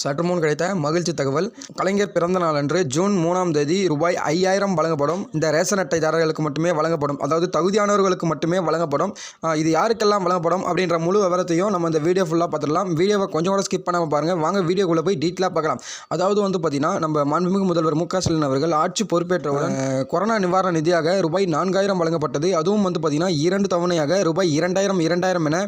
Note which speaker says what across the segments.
Speaker 1: சற்றுமுன் கிடைத்த மகிழ்ச்சி தகவல் கலைஞர் பிறந்த நாள் அன்று ஜூன் மூணாம் தேதி ரூபாய் ஐயாயிரம் வழங்கப்படும். இந்த ரேஷன் அட்டைதாரர்களுக்கு மட்டுமே வழங்கப்படும். அதாவது தகுதியானவர்களுக்கு மட்டுமே வழங்கப்படும். இது யாருக்கெல்லாம் வழங்கப்படும் அப்படின்ற முழு விவரத்தையும் நம்ம இந்த வீடியோ ஃபுல்லாக பார்த்துடலாம். வீடியோவை கொஞ்சம் கூட ஸ்கிப் பண்ணாமல் பாருங்கள் வாங்க வீடியோக்குள்ளே போய் டீட்டெயிலாக பார்க்கலாம். அதாவது வந்து பார்த்தீங்கன்னா நம்ம மாண்புமிகு முதல்வர் மு க ஸ்டாலின் அவர்கள் ஆட்சி பொறுப்பேற்றவுடன் கொரோனா நிவாரண நிதியாக ரூபாய் நான்காயிரம் வழங்கப்பட்டது. அதுவும் வந்து பார்த்தீங்கன்னா இரண்டு தவணையாக ரூபாய் இரண்டாயிரம் இரண்டாயிரம் என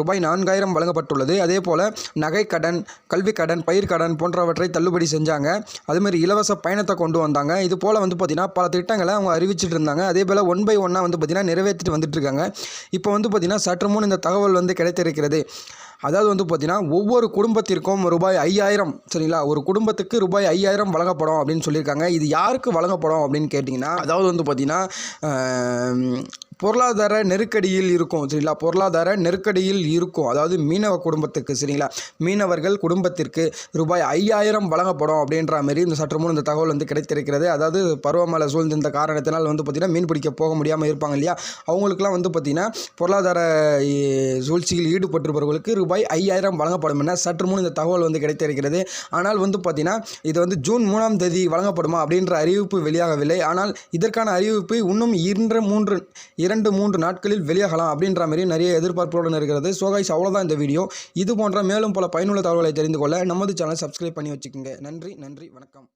Speaker 1: ரூபாய் நான்காயிரம் வழங்கப்பட்டுள்ளது. அதே போல் நகைக்கடன் கல்வி கடன் பயிர் கடன் போன்றவற்றை தள்ளுபடி செஞ்சாங்க. அதுமாதிரி இலவச பயணத்தை கொண்டு வந்தாங்க. இது போல் வந்து பார்த்திங்கன்னா பல திட்டங்களை அவங்க அறிவிச்சிட்டு இருந்தாங்க. அதே போல் ஒன் பை ஒன்னாக வந்து பார்த்திங்கன்னா நிறைவேற்றிட்டு வந்துட்டு இருக்காங்க. இப்போ வந்து பார்த்திங்கன்னா சற்று முன் இந்த தகவல் வந்து கிடைத்திருக்கிறது. அதாவது வந்து பார்த்திங்கன்னா ஒவ்வொரு குடும்பத்திற்கும் ரூபாய் ஐயாயிரம் சரிங்களா? ஒரு குடும்பத்துக்கு ரூபாய் ஐயாயிரம் வழங்கப்படும் அப்படின்னு சொல்லியிருக்காங்க. இது யாருக்கு வழங்கப்படும் அப்படின்னு கேட்டிங்கன்னா அதாவது வந்து பார்த்திங்கன்னா பொருளாதார நெருக்கடியில் இருக்கும் சரிங்களா? பொருளாதார நெருக்கடியில் இருக்கும். அதாவது மீனவ குடும்பத்துக்கு சரிங்களா? மீனவர்கள் குடும்பத்திற்கு ரூபாய் ஐயாயிரம் வழங்கப்படும் அப்படின்ற மாதிரி இந்த சற்று முன் இந்த தகவல் வந்து கிடைத்திருக்கிறது. அதாவது பருவமழை சூழ்ந்திருந்த காரணத்தினால் வந்து பார்த்திங்கன்னா மீன் பிடிக்க போக முடியாமல் இருப்பாங்க இல்லையா? அவங்களுக்குலாம் வந்து பார்த்திங்கன்னா பொருளாதார சூழ்ச்சியில் ஈடுபட்டிருப்பவர்களுக்கு ரூபாய் ஐயாயிரம் வழங்கப்படும் என சற்று முன் இந்த தகவல் வந்து கிடைத்திருக்கிறது. ஆனால் வந்து பார்த்திங்கன்னா இது வந்து ஜூன் மூணாம் தேதி வழங்கப்படுமா அப்படின்ற அறிவிப்பு வெளியாகவில்லை. ஆனால் இதற்கான அறிவிப்பு இன்னும் இரண்டு மூன்று இரண்டு மூன்று நாட்களில் வெளியாகலாம் அப்படின்ற மாதிரி நிறைய எதிர்பார்ப்புடன் இருக்கிறது. ஸோ கைஸ் அவ்வளோதான் இந்த வீடியோ. இது போன்ற மேலும் பல பயனுள்ள தகவல்களை தெரிந்து கொள்ள நமது சேனலை சப்ஸ்கிரைப் பண்ணி வச்சுக்கோங்க. நன்றி நன்றி வணக்கம்.